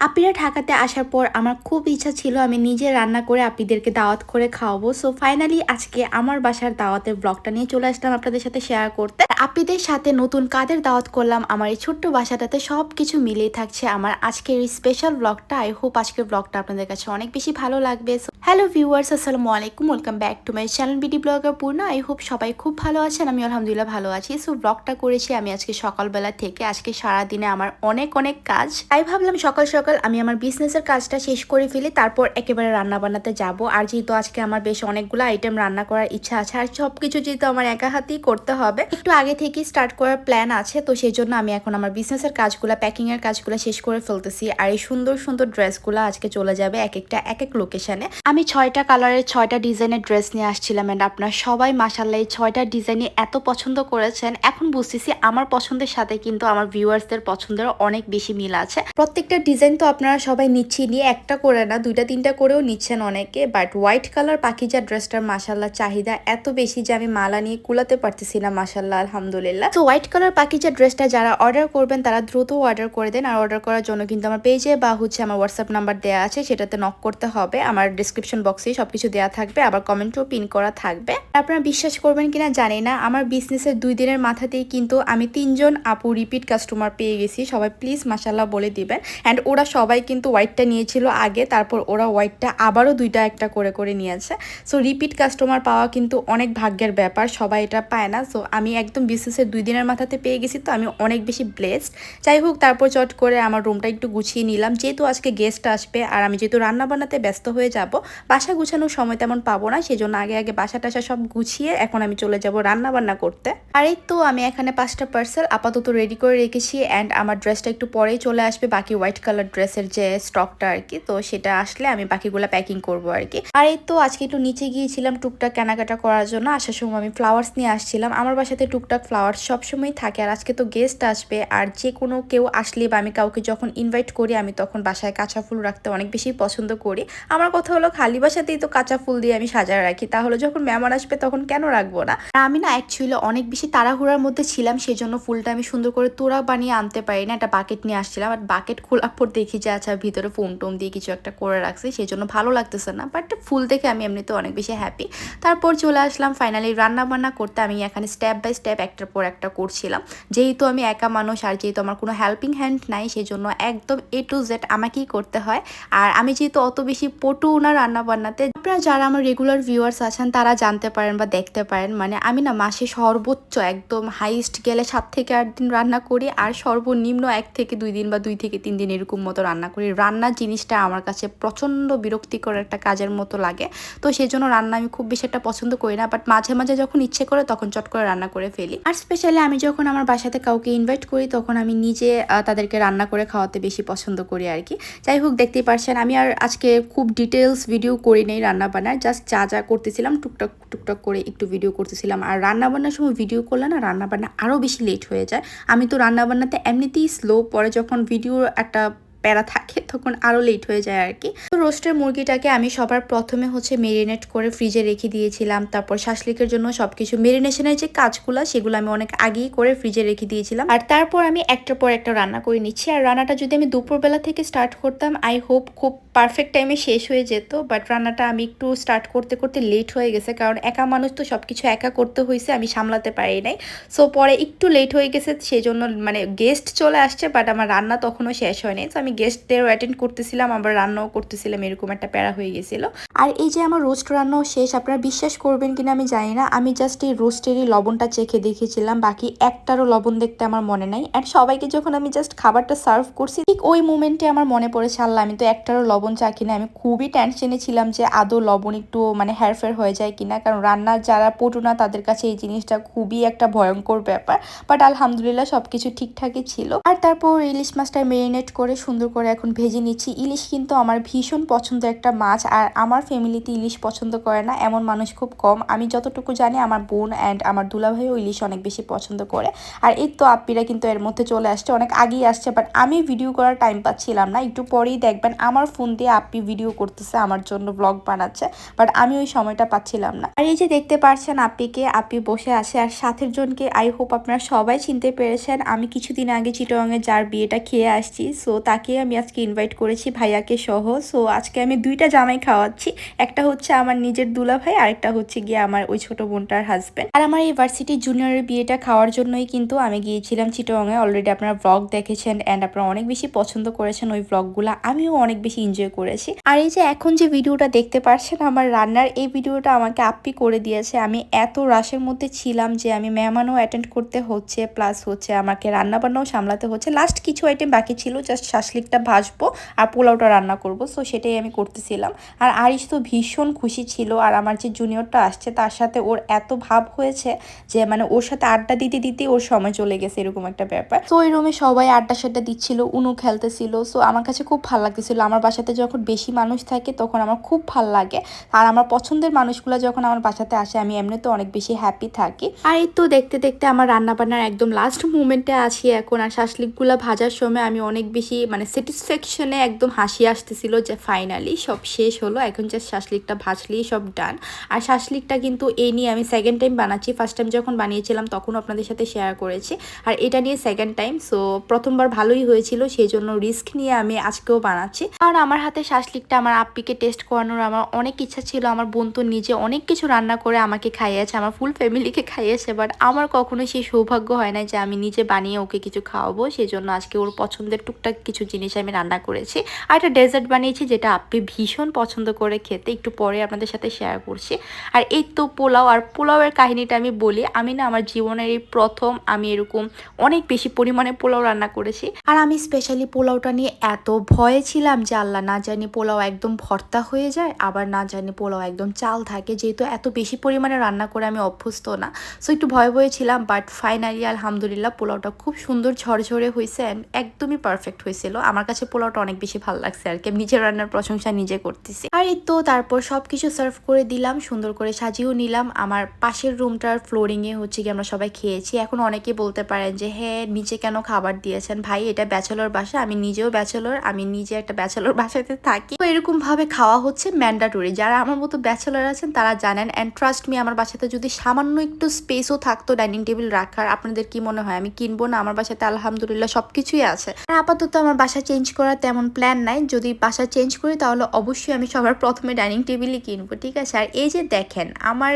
আপিরা ঢাকাতে আসার পর আমার খুব ইচ্ছা ছিল আমি নিজে রান্না করে আপিদেরকে দাওয়াত করে খাওয়াবো। সো ফাইনালি আজকে আমার বাসার দাওয়াতের ব্লগটা নিয়ে চলে আসলাম আপনাদের সাথে শেয়ার করতে। আপিদের সাথে নতুন কাদের দাওয়াত করলাম, আমার এই ছোট্ট বাসাটাতে সব কিছু মিলেই থাকছে আমার আজকের এই স্পেশাল ব্লগটা আই হোপ আজকের ব্লগটা আপনাদের কাছে অনেক বেশি ভালো লাগবে। হ্যালো ভিউয়ার্স আসসালামু আলাইকুম welcome back to my channel BD blogger Purna I hope সবাই খুব ভালো আছেন, আমি আলহামদুলিল্লাহ ভালো আছি। সো ব্লগটা করেছি আমি আজকে সকালবেলা থেকে, আজকে সারা দিনে আমার অনেক অনেক কাজ। তাই ভাবলাম সকাল সকাল আমি আমার বিজনেসের কাজটা শেষ করে ফেলি, তারপর একেবারে রান্না বান্নাতে যাব। আর যেহেতু আজকে আমার বেশ অনেকগুলো আইটেম রান্না করার ইচ্ছা আছে, আর সব কিছু যেহেতু আমার একা হাতেই করতে হবে, একটু আগে থেকেই স্টার্ট করার প্ল্যান আছে, তো সেই জন্য আমি এখন আমার বিজনেসের কাজগুলো প্যাকিং এর কাজগুলো শেষ করে ফেলতেছি। আর এই সুন্দর সুন্দর ড্রেসগুলো আজকে চলে যাবে এক একটা, এক এক লোকেশনে আমি ছয়টা কালারের ছয়টা ডিজাইনের ড্রেস নিয়ে আসছিলাম অ্যান্ড আপনার সবাই মাসাল্লাহ এই ছয়টা ডিজাইনই এত পছন্দ করেছেন। এখন বুঝতেছি আমার পছন্দের সাথে কিন্তু আমার ভিউয়ার্সদের পছন্দেরও অনেক বেশি মিল আছে। প্রত্যেকটা ডিজাইন তো আপনারা সবাই নিচ্ছি নিয়ে একটা করে না, দুইটা, তিনটা করেও নিচ্ছেন অনেকে। বাট হোয়াইট কালার পাখিজা ড্রেসটার মাসাল্লাহ চাহিদা এত বেশি যে আমি মালা নিয়ে কুলাতে পারতেছি না মাসাল্লাহ আলহামদুলিল্লাহ। তো হোয়াইট কালার পাখিজা ড্রেসটা যারা অর্ডার করবেন, তারা দ্রুত অর্ডার করে দেন। আর অর্ডার করার জন্য কিন্তু আমার পেজে বা হচ্ছে আমার হোয়াটসঅ্যাপ নাম্বার দেওয়া আছে, সেটাতে নক করতে হবে। আমার ডিসক্রিপশন বক্সে সবকিছু দেওয়া থাকবে। আবার কমেন্টও পিন করা থাকবে। আপনারা বিশ্বাস করবেন কিনা জানি না। আমার বিজনেসের দুই দিনের মাথাতেই কিন্তু আমি তিনজন আপু রিপিট কাস্টমার পেয়ে গেছি। সবাই প্লিজ মাসাল্লাহ বলে দিবেন। অ্যান্ড ওরা সবাই কিন্তু হোয়াইটটা নিয়েছিল আগে। তারপর ওরা হোয়াইটটা আবারও দুইটা একটা করে করে নিয়েছে সো রিপিট কাস্টমার পাওয়া কিন্তু অনেক ভাগ্যের ব্যাপার। সবাই এটা পায় না। সো আমি একদম বিজনেসের দুই দিনের মাথাতে পেয়ে গেছি, তো আমি অনেক বেশি ব্লেসড যাই হোক, তারপর চট করে আমার রুমটা একটু গুছিয়ে নিলাম। যেহেতু আজকে গেস্ট আসবে, আর আমি যেহেতু রান্না বান্নাতে ব্যস্ত হয়ে যাব, বাসা গুছানোর সময় তেমন পাবো না, সেজন্য আগে আগে বাসা টাসা সব গুছিয়ে এখন আমি চলে যাব রান্না বান্না করতে। আর এই তো আমি এখানে পাঁচটা পার্সেল আপাতত রেডি করে রেখেছি অ্যান্ড আমার ড্রেসটা একটু পরেই চলে আসবে, বাকি হোয়াইট কালার ড্রেসের যে স্টকটা আর কি, তো সেটা আসলে আমি বাকিগুলো প্যাকিং করব আর কি। আর এই তো আজকে একটু নিচে গিয়েছিলাম টুকটাক কেনাকাটা করার জন্য, আসার সময় আমি ফ্লাওয়ার্স নিয়ে আসছিলাম, আমার বাসাতে টুকটাক ফ্লাওয়ার্স সবসময় থাকে আর আজকে তো গেস্ট আসবে আর যে কোনো কেউ আসলে বা আমি কাউকে যখন ইনভাইট করি, আমি তখন বাসায় কাঁচা ফুল রাখতে অনেক বেশি পছন্দ করি। আমার কথা হলো খালি বাসাতেই তো কাঁচা ফুল দিয়ে আমি সাজায় রাখি। তাহলে যখন মেহমান আসবে তখন কেন রাখব না? আমি না অ্যাকচুয়ালি অনেক বেশি তাড়াহুড়ার মধ্যে ছিলাম, সেজন্য ফুলটা আমি সুন্দর করে তোড়া বানিয়ে আনতে পারি না। একটা বাকেট নিয়ে আসছিলাম আর বাকেট খোলার পর দেখি যে আচ্ছা ভিতরে ফোন টোম দিয়ে কিছু একটা করে রাখছি সেই জন্য ভালো লাগতেছে না। বাট ফুল দেখে আমি এমনিতে অনেক বেশি হ্যাপি তারপর চলে আসলাম ফাইনালি রান্না বান্না করতে। আমি এখানে স্টেপ বাই স্টেপ একটার পর একটা করছিলাম। যেহেতু আমি একা মানুষ, আর যেহেতু আমার কোনো হেল্পিং হ্যান্ড নাই সেই জন্য একদম এ টু জেড আমাকেই করতে হয়। আর আমি যেহেতু অত বেশি পটু না রান্না বান্নাতে আপনারা যারা আমার রেগুলার ভিউয়ার্স আছেন, তারা জানতে পারেন বা দেখতে পারেন মানে আমি না মাসে সর্বোচ্চ একদম হাইস্ট গেলে সাত থেকে আট দিন রান্না করি, আর সর্বনিম্ন এক থেকে দুই দিন বা দুই থেকে তিন দিন এরকম মতো রান্না করি। রান্নার জিনিসটা আমার কাছে প্রচণ্ড বিরক্তিকর একটা কাজের মতো লাগে। তো সেই জন্য রান্না আমি খুব বেশি একটা পছন্দ করি না বাট মাঝে মাঝে যখন ইচ্ছে করে, তখন চট করে রান্না করে ফেলি। আর স্পেশালি আমি যখন আমার বাসাতে কাউকে ইনভাইট করি, তখন আমি নিজে তাদেরকে রান্না করে খাওয়াতে বেশি পছন্দ করি আর কি যাই হোক দেখতেই পারছেন, আমি আর আজকে খুব ডিটেলস ভিডিও করি নেই রান্না বান্নার জাস্ট যা যা করতেছিলাম, টুকটাক টুকটাক করে একটু ভিডিও করতেছিলাম। আর রান্না বান্নার সময় ভিডিও করলে না, রান্না বান্না আরও বেশি লেট হয়ে যায়। আমি তো রান্না বান্নাতে এমনিতেই স্লো পরে যখন ভিডিও একটা প্যারা থাকে, তখন আরও লেট হয়ে যায় আর কি। তো রোস্টের মুরগিটাকে আমি সবার প্রথমে হচ্ছে মেরিনেট করে ফ্রিজে রেখে দিয়েছিলাম। তারপর শাসলিকের জন্য সব কিছু মেরিনেশনের যে কাজগুলো, সেগুলো আমি অনেক আগেই করে ফ্রিজে রেখে দিয়েছিলাম। আর তারপর আমি একটার পর একটা রান্না করে নিচ্ছি। আর রান্নাটা যদি আমি দুপুরবেলা থেকে স্টার্ট করতাম আই হোপ খুব পারফেক্ট টাইমে শেষ হয়ে যেত বাট রান্নাটা আমি একটু স্টার্ট করতে করতে লেট হয়ে গেছে, কারণ একা মানুষ তো সব কিছু একা করতে হয়েছে আমি সামলাতে পারি নাই। সো পরে একটু লেট হয়ে গেছে সেই জন্য মানে গেস্ট চলে আসছে বাট আমার রান্না তখনও শেষ হয়নি। তো আমি গেস্টদেরও অ্যাটেন্ড করতেছিলাম, আবার রান্নাও করতেছিলাম, এরকম একটা প্যারা হয়ে গেছিল। আর এই যে আমার রোস্ট রান্নাও শেষ, আপনারা বিশ্বাস করবেন কিনা আমি জানি না, আমি জাস্ট এই রোস্টেরই লবণটা চেখে দেখেছিলাম, বাকি একটারও লবণ দেখতে আমার মনে নাই। আর সবাইকে যখন আমি জাস্ট খাবারটা সার্ভ করছি, ঠিক ওই মুমেন্টে আমার মনে পড়েছে, আল্লাহ, আমি তো একটারও লবণ চাকি না আমি খুবই টেনশনে ছিলাম যে আদৌ লবণ একটু মানে হেরফের হয়ে যায় কিনা। কারণ রান্নার যারা পটু না, তাদের কাছে এই জিনিসটা খুবই একটা ভয়ঙ্কর ব্যাপার। বাট আলহামদুলিল্লাহ সব কিছু ঠিকঠাকই ছিল। আর তারপর ইলিশ মাছটা মেরিনেট করে সুন্দর করে এখন ভেজে নিচ্ছি। ইলিশ কিন্তু আমার ভীষণ পছন্দের একটা মাছ আর আমার ফ্যামিলিতে ইলিশ পছন্দ করে না, এমন মানুষ খুব কম। আমি যতটুকু জানি আমার বোন অ্যান্ড আমার দুলাভাইও ইলিশ অনেক বেশি পছন্দ করে। আর এই তো আপ্পিরা কিন্তু এর মধ্যে চলে আসছে, অনেক আগেই আসছে বাট আমি ভিডিও করার টাইম পাচ্ছিলাম না। একটু পরেই দেখবেন আমার ফোন দিয়ে আপনি ভিডিও করতেছে, আমার জন্য ব্লগ বানাচ্ছে বাট আমি ওই সময়টা পাচ্ছিলাম না। আর এই যে দেখতে পারছেন আপিকে আপি বসে আছে, আর সাথের জনকে আই হোপ আপনারা সবাই চিনতে পেরেছেন, আমি কিছুদিন আগে চিটংয়ে যার বিয়েটা খেয়ে আসছি সো তাকে আমি আজকে ইনভাইট করেছি, ভাইয়াকে সহ সো আজকে আমি দুইটা জামাই খাওয়াচ্ছি, একটা হচ্ছে আমার নিজের দুলা ভাই আরেকটা হচ্ছে গিয়ে আমার ওই ছোট বোনটার হাজব্যান্ড আর আমার এই ভার্সিটি জুনিয়রের বিয়েটা খাওয়ার জন্যই কিন্তু আমি গিয়েছিলাম চিটংয়ে অলরেডি আপনারা ব্লগ দেখেছেন অ্যান্ড আপনারা অনেক বেশি পছন্দ করেছেন ওই ব্লগগুলো আমিও অনেক বেশি এনজয় করেছি। আর এই যে এখন যে ভিডিওটা দেখতে পারছেন আমার রান্নার, এই ভিডিওটা আমাকে আপ্পি করে দিয়েছে। আমি এত রাশের মধ্যে ছিলাম যে আমি মেহমানও অ্যাটেন্ড করতে হচ্ছে প্লাস হচ্ছে আমাকে রান্না বান্নাও সামলাতে হচ্ছে। লাস্ট কিছু আইটেম বাকি ছিল জাস্ট শাসলিকটা ভাজবো আর পোলাওটা রান্না করব সো সেটাই আমি করতেছিলাম। আর আরিশ তো ভীষণ খুশি ছিল আর আমার যে জুনিয়রটা আসছে, তার সাথে ওর এত ভাব হয়েছে যে মানে ওর সাথে আড্ডা দিতে দিতে ওর সময় চলে গেছে, এরকম একটা ব্যাপার। তো ওই রুমে সবাই আড্ডা সাড্ডা দিচ্ছিল উনু খেলতেছিল সো আমার কাছে খুব ভালো লাগতেছিল। আমার বাসাতে যখন বেশি মানুষ থাকে তখন আমার খুব ভালো লাগে। আর আমার পছন্দের মানুষগুলো যখন আমার বাসাতে আসে, আমি এমনিতে অনেক বেশি হ্যাপি থাকি। আর এই তো দেখতে দেখতে আমার রান্না বান্নার একদম লাস্ট মুমেন্টে আছি এখন, আর শাসলিকগুলো ভাজার সময় আমি অনেক বেশি মানে স্যাটিসফ্যাকশনে একদম হাসি আসতেছিল যে ফাইনালি সব শেষ হলো, এখন জাস্ট শাসলিকটা ভাজলেই সব ডান আর শাসলিকটা কিন্তু এই নিয়ে আমি সেকেন্ড টাইম বানাচ্ছি। ফার্স্ট টাইম যখন বানিয়েছিলাম তখন আপনাদের সাথে শেয়ার করেছি। আর এটা নিয়ে সেকেন্ড টাইম সো প্রথমবার ভালোই হয়েছিল সেই জন্য রিস্ক নিয়ে আমি আজকেও বানাচ্ছি। আর আমার হাতে শাসলিকটা আমার আপ্পিকে টেস্ট করানোর আমার অনেক ইচ্ছা ছিল। আমার বোন তো নিজে অনেক কিছু রান্না করে আমাকে খাইয়েছে, আমার ফুল ফ্যামিলিকে খাইয়েছে বাট আমার কখনো সেই সৌভাগ্য হয় না যে আমি নিজে বানিয়ে ওকে কিছু খাওয়াবো। সেই জন্য আজকে ওর পছন্দের টুকটাক কিছু জিনিস আমি রান্না করেছি। আর একটা ডেজার্ট বানিয়েছি যেটা আপনি ভীষণ পছন্দ করে খেতে, একটু পরে আপনাদের সাথে শেয়ার করছি। আর এই তো পোলাও, আর পোলাওয়ের কাহিনীটা আমি বলি, আমি না আমার জীবনের এই প্রথম আমি এরকম অনেক বেশি পরিমাণে পোলাও রান্না করেছি। আর আমি স্পেশালি পোলাওটা নিয়ে এত ভয়ে ছিলাম যে আল্লাহ না জানি পোলাও একদম ভর্তা হয়ে যায়, আবার না জানি পোলাও একদম চাল থাকে। যেহেতু এত বেশি পরিমাণে রান্না করে আমি অভ্যস্ত না। সো একটু ভয় ভয়ে ছিলাম বাট ফাইনালি আলহামদুলিল্লাহ, পোলাওটা খুব সুন্দর ঝরঝরে হয়েছে অ্যান্ড একদমই পারফেক্ট হয়েছিল আমার কাছে পোলাওটা অনেক বেশি ভালো লাগছে আর কি। আমি নিজের রান্নার প্রশংসা নিজে করতেছি। আর এই তো তারপর সব কিছু সার্ভ করে দিলাম, সুন্দর করে সাজিয়েও নিলাম। আমার পাশের রুমটার ফ্লোরিংয়ে হচ্ছে কি আমরা সবাই খেয়েছি। এখন অনেকে বলতে পারেন যে হ্যাঁ নিচে কেন খাবার দিয়েছেন? ভাই, এটা ব্যাচেলর বাসা, আমি নিজেও ব্যাচেলর আমি নিজে একটা ব্যাচেলর বাসাতে থাকি। তো এরকম ভাবে খাওয়া হচ্ছে ম্যান্ডাটরি। যারা আমার মতো ব্যাচেলার আছেন, তারা জানেন। অ্যান্ড ট্রাস্ট মি আমার বাসাতে যদি সামান্য একটু স্পেসও থাকতো ডাইনিং টেবিল রাখার, আপনাদের কি মনে হয়? আমি কিনবো না? আমার বাসাতে আলহামদুলিল্লাহ সবকিছুই আছে। আর আপাতত আমার বাসা চেঞ্জ করার তেমন প্ল্যান নাই। যদি বাসা চেঞ্জ করি, তাহলে অবশ্যই আমি সবার প্রথমে ডাইনিং টেবিলই কিনবো, ঠিক আছে? আর এই যে দেখেন, আমার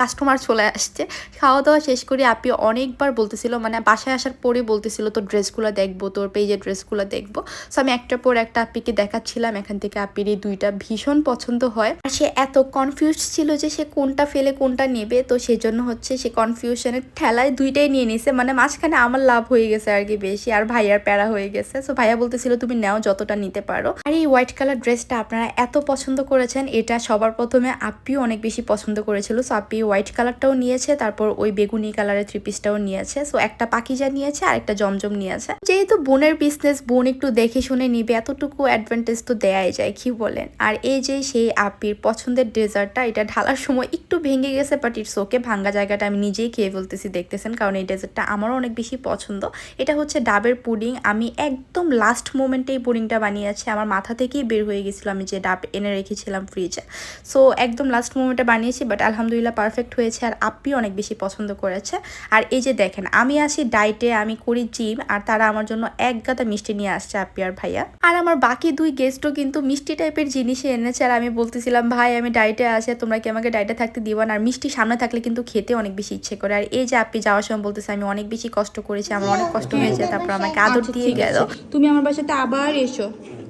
কাস্টমার চলে আসছে। খাওয়া দাওয়া শেষ করে আপনি অনেকবার বলতেছিল মানে বাসায় আসার পরে বলতেছিল, তোর ড্রেসগুলো দেখব, তোর পেজের ড্রেসগুলো দেখব। সো আমি একটার পর একটা আপ্পিকে দেখাচ্ছিলাম এখান থেকে আপ্পির এই দুইটা ভীষণ পছন্দ হয়। আর সে এত কনফিউজ ছিল যে সে কোনটা ফেলে, কোনটা নেবে, তো সেজন্য হচ্ছে সে কনফিউশনের ঠেলায় দুইটাই নিয়ে নিছে। মানে মাঝখানে আমার লাভ হয়ে গেছে আর কি বেশি, আর ভাইয়ার প্যারা হয়ে গেছে। সো ভাইয়া বলতেছিল, তুমি নাও যতটা নিতে পারো। আর এই হোয়াইট কালার ড্রেসটা আপনারা এত পছন্দ করেছেন, এটা সবার প্রথমে আপ্পিও অনেক বেশি পছন্দ করেছিল। সো আপ্পি হোয়াইট কালারটাও নিয়েছে, তারপর ওই বেগুনি কালারের থ্রি পিসটাও নিয়েছে। সো একটা পাকিজা নিয়েছে আর একটা জমজম নিয়েছে। যেহেতু বোনের বিজনেস বোন একটু দেখে শুনে নিবে, এতটুকু অ্যাডভান্টেজ তো দেয়াই যায়, কি বলেন? আর এই যে সেই আপির পছন্দের ডেজার্টটা, এটা ঢালার সময় একটু ভেঙে গেছে বাট ইটস ওকে ভাঙ্গা জায়গাটা আমি নিজেই খেয়ে ফেলতেছি, দেখতেছেন? কারণ এই ডেজার্টটা আমারও অনেক বেশি পছন্দ। এটা হচ্ছে ডাবের পুডিং। আমি একদম লাস্ট মোমেন্টে এই পুডিংটা বানিয়েছি, আমার মাথা থেকেই বের হয়ে গেছিল আমি যে ডাব এনে রেখেছিলাম ফ্রিজে সো একদম লাস্ট মোমেন্টে বানিয়েছি বাট আলহামদুলিল্লাহ পারফেক্ট হয়েছে, আর আপ্পি অনেক বেশি পছন্দ করেছে। আর এই যে দেখেন, আমি আসি ডাইটে আমি করি জিম, আর তারা আমার জন্য এক গাদা মিষ্টি নিয়ে আসছে আপি আর ভাইয়া। আর আমার বাকি দুই গেস্টও কিন্তু মিষ্টি টাইপের জিনিসই এনেছে। আর আমি বলতেছিলাম ভাই আমি ডায়েটে আছি আর তোমরা কি আমাকে ডায়েটে থাকতে দিবা না? আর মিষ্টি সামনে থাকলে কিন্তু খেতে অনেক বেশি ইচ্ছে করে। আর এই যে আপনি যাওয়ার সময় বলতেছে আমি অনেক বেশি কষ্ট করেছি আমার অনেক কষ্ট হয়েছে তারপর আমাকে আদর আচ্ছা, দিয়ে গেল। তুমি আমার বাসাতে আবার এসো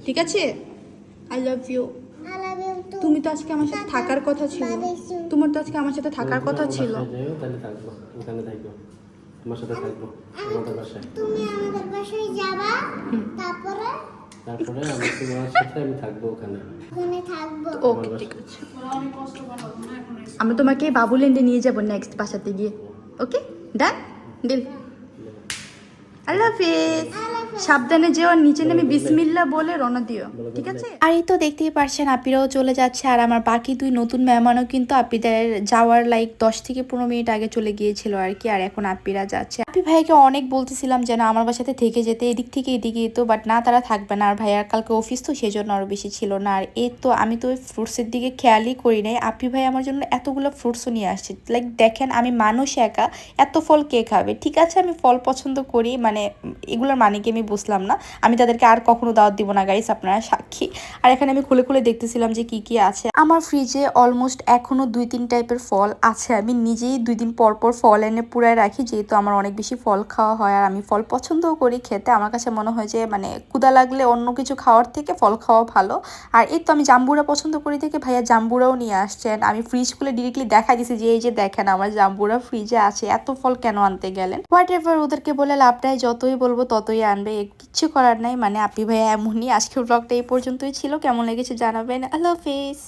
ঠিক আছে? আই লাভ ইউ তুমি তো আজকে আমার সাথে থাকার কথা ছিল। তোমার তো আজকে আমার সাথে থাকার কথা ছিল। তোমার সাথে থাকব আমাদের বাসায় তুমি আমাদের বাসায় যাবা তারপরে তারপরে আমি তোমার সাথে আমি থাকব ওখানে। ওখানে থাকব। ওকে ঠিক আছে। আমরা তোমাকে বাবুল্যান্ডে নিয়ে যাব নেক্সট বাসাতে গিয়ে। ওকে? ডান ডিল আল্লাহ হাফিজ সাবধানে যেও আর নিচে নেমে বিসমিল্লা বলে রওনা দিও ঠিক আছে? আর এই তো দেখতেই পারছেন আপিরাও চলে যাচ্ছে আর আমার বাকি দুই নতুন মেহমানও কিন্তু আপিদের যাওয়ার লাইক দশ থেকে পনেরো মিনিট আগে চলে গিয়েছিল আর কি আর এখন আপিরা যাচ্ছে। আপি ভাইকে অনেক বলতেছিলাম যেন আমার বাসাতে থেকে যেতে এদিক থেকে এদিকে তো বাট না তারা থাকবে না আর ভাইয়ার কালকে অফিস তো সেই জন্য আরও বেশি ছিল না আর এই তো আমি তো ওই ফ্রুটসের দিকে খেয়ালই করি নাই। আপি ভাই আমার জন্য এতগুলো ফ্রুটসও নিয়ে আসছে লাইক দেখেন আমি মানুষ একা এত ফল কে খাবে? ঠিক আছে আমি ফল পছন্দ করি মানে এগুলোর মানে কি আমি বুঝলাম না। আমি তাদেরকে আর কখনো দাওয়াত দিব না গাইস আপনারা সাক্ষী। আর এখানে আমি খুলে খুলে দেখতেছিলাম যে কি কি আছে। আমার ফ্রিজে অলমোস্ট এখনও দুই তিন টাইপের ফল আছে। আমি নিজেই দুই দিন পর পর ফল এনে পুরায় রাখি, যেহেতু আমার অনেক বেশি ফল খাওয়া হয় আর আমি ফল পছন্দও করি খেতে। আমার কাছে মনে হয় যে মানে কুদা লাগলে অন্য কিছু খাওয়ার থেকে ফল খাওয়া ভালো। আর এই তো আমি জাম্বুরা পছন্দ করি থেকে ভাইয়া জাম্বুরাও নিয়ে আসছেন। আমি ফ্রিজ খুলে ডিরেক্টলি দেখা দিছি যে, এই যে দেখেন, আমার জাম্বুরা ফ্রিজে আছে। এত ফল কেন আনতে গেলেন? হোয়াট এভার ওদেরকে বলে লাভ নাই, যতই বলব ততই আনবে। কিচ্ছু করার নাই। মানে আপি ভাইয়া এমনই। আজকের ব্লগটা এই পর্যন্তই ছিল। কেমন লেগেছে জানাবেন। আল্লাহ হাফিজ।